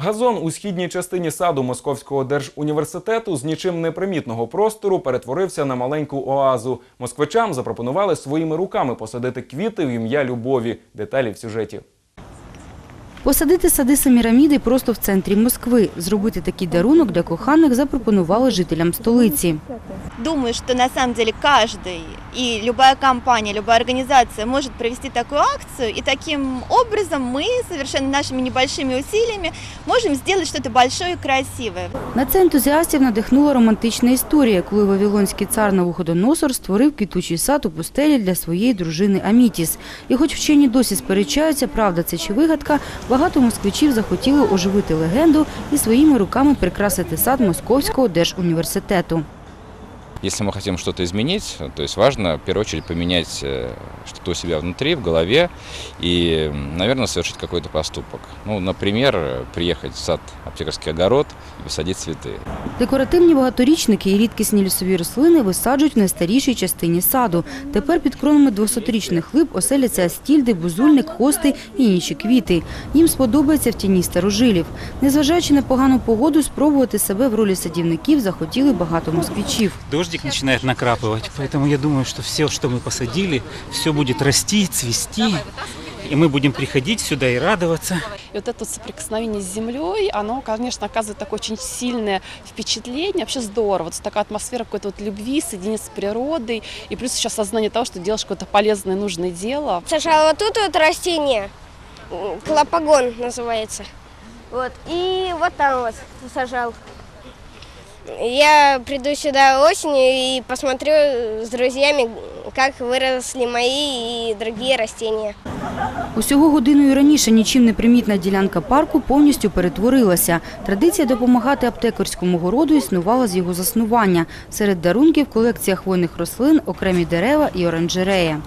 Газон у східній частині саду Московського держуніверситету з нічим непримітного простору перетворився на маленьку оазу. Москвичам запропонували своїми руками посадити квіти в ім'я любові. Деталі в сюжеті. Посадити сади Семіраміди просто в центрі Москви. Зробити такий дарунок для коханих запропонували жителям столиці. Думаю, что на самом деле каждый и любая компания, любая организация может провести такую акцию, и таким образом мы совершенно нашими небольшими усилиями можем сделать что-то большое и красивое. На це ентузіастів надихнула романтична історія, коли вавилонський цар Навуходоносор створив квітучий сад у пустелі для своєї дружини Амітіс. І хоч вчені досі сперечаються, правда це чи вигадка, багато москвичів захотіли оживити легенду і своїми руками прикрасити сад Московського держуніверситету. Если мы хотим что-то изменить, то есть важно в первую очередь поменять э, что-то у себя внутри, в голове и, наверное, совершить какой-то поступок. Ну, например, э, приехать в сад аптекарский огород и посадить цветы. Декоративні багаторічники і рідкісні лісові рослини висаджують в найстарішій частині саду. Тепер під кронами 200-річних лип оселяться астільди, бузульник, хости і інші квіти. Їм сподобається в тіні старожилів. Незважаючи на погану погоду, спробувати себе в ролі садівників захотіли багато москвичів. Дождик начинает накрапывать, поэтому я думаю, что все, что мы посадили, все будет расти, цвести, и мы будем приходить сюда и радоваться. И вот это вот соприкосновение с землей, оно, конечно, оказывает такое очень сильное впечатление. Вообще здорово. Вот такая атмосфера какой-то вот любви, соединения с природой. И плюс еще осознание того, что делаешь какое-то полезное, нужное дело. Сажала вот тут вот растение, клопогон называется. Вот, и вот там вот сажал. Я приду сюда осенью и посмотрю с друзьями, как выросли мои и другие растения. Усього годиною раніше нічим не примітна ділянка парку повністю перетворилася. Традиція допомагати аптекарському городу існувала з його заснування. Серед дарунків колекція хвойних рослин, окремі дерева і оранжерея.